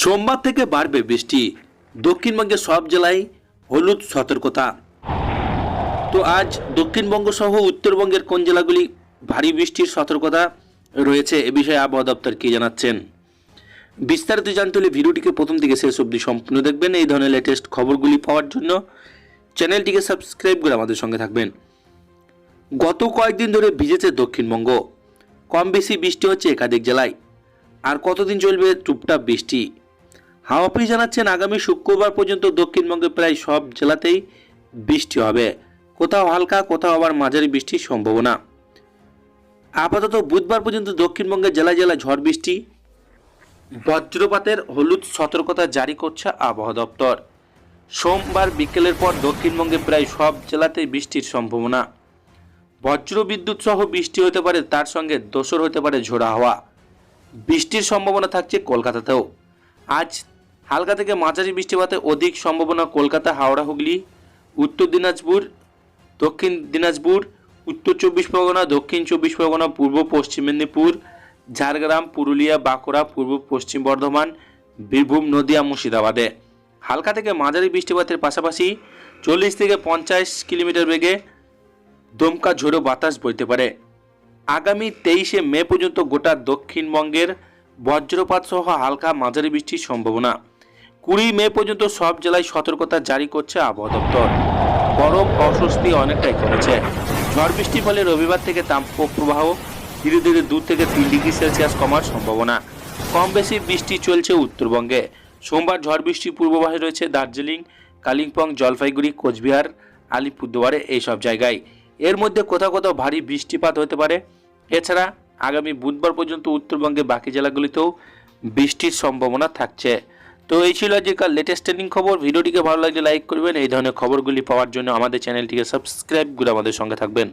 সোমবার থেকে বাড়বে বৃষ্টি। দক্ষিণবঙ্গের সব জেলায় হলুদ সতর্কতা। তো আজ দক্ষিণবঙ্গ সহ উত্তরবঙ্গের কোন জেলাগুলি ভারী বৃষ্টির সতর্কতা রয়েছে, এ বিষয়ে আবহাওয়া দপ্তর কি জানাচ্ছেন? বিস্তারিত জানতে হলে ভিডিওটিকে প্রথম থেকে শেষ অবধি সম্পূর্ণ দেখবেন। এই ধরনের লেটেস্ট খবরগুলি পাওয়ার জন্য চ্যানেলটিকে সাবস্ক্রাইব করে আমাদের সঙ্গে থাকবেন। গত কয়েকদিন ধরে ভিজেছে দক্ষিণবঙ্গ। কম বেশি বৃষ্টি হচ্ছে একাধিক জেলায়। আর কতদিন চলবে টুপটাপ বৃষ্টি? হাওয়া অফিস জানাচ্ছেন, আগামী শুক্রবার পর্যন্ত দক্ষিণবঙ্গে প্রায় সব জেলাতেই বৃষ্টি হবে। কোথাও হালকা, কোথাও আবার মাঝারি বৃষ্টির সম্ভাবনা। আপাতত বুধবার পর্যন্ত দক্ষিণবঙ্গের জেলায় জেলায় ঝড় বৃষ্টি। বজ্রপাতের হলুদ সতর্কতা জারি করছে আবহাওয়া দপ্তর। সোমবার বিকেলের পর দক্ষিণবঙ্গে প্রায় সব জেলাতেই বৃষ্টির সম্ভাবনা। বজ্র বিদ্যুৎ সহ বৃষ্টি হতে পারে, তার সঙ্গে দোসর হতে পারে ঝোড়া হাওয়া। বৃষ্টির সম্ভাবনা থাকছে কলকাতাতেও। আজ হালকা থেকে মাঝারি বৃষ্টিপাতে অধিক সম্ভাবনা কলকাতা, হাওড়া, হুগলি, উত্তর দিনাজপুর, দক্ষিণ দিনাজপুর, উত্তর চব্বিশ পরগনা, দক্ষিণ চব্বিশ পরগনা, পূর্ব পশ্চিম মেদিনীপুর, ঝাড়গ্রাম, পুরুলিয়া, বাঁকুড়া, পূর্ব পশ্চিম বর্ধমান, বীরভূম, নদিয়া, মুর্শিদাবাদে। হালকা থেকে মাঝারি বৃষ্টিপাতের পাশাপাশি চল্লিশ থেকে পঞ্চাশ কিলোমিটার বেগে দমকা ঝোড়ো বাতাস বইতে পারে। আগামী তেইশে মে পর্যন্ত গোটা দক্ষিণবঙ্গের বজ্রপাত সহ হালকা মাঝারি বৃষ্টির সম্ভাবনা। কুড়ি মে পর্যন্ত সব জেলায় সতর্কতা জারি করছে আবহাওয়া দপ্তর। গরম অস্বস্তি অনেকটাই কমেছে। ঝড় বৃষ্টির ফলে রবিবার থেকে তাপপ্রবাহ ধীরে ধীরে দু থেকে তিন ডিগ্রি সেলসিয়াস কমার সম্ভাবনা। কম বেশি বৃষ্টি চলছে উত্তরবঙ্গে। সোমবার ঝড় বৃষ্টির পূর্বাভাসে রয়েছে দার্জিলিং, কালিম্পং, জলপাইগুড়ি, কোচবিহার, আলিপুরদুয়ারে এইসব জায়গায়। এর মধ্যে কোথাও কোথাও ভারী বৃষ্টিপাত হতে পারে। এছাড়া আগামী বুধবার পর্যন্ত উত্তরবঙ্গে বাকি জেলাগুলিতেও বৃষ্টির সম্ভাবনা থাকছে। তো এই ছিল আজকের লেটেস্ট ট্রেনিং খবর। ভিডিওটিকে ভালো লাগলে লাইক করবেন। এই ধরনের খবরগুলি পাওয়ার জন্য আমাদের চ্যানেলটিকে সাবস্ক্রাইব করে আমাদের সঙ্গে থাকবেন।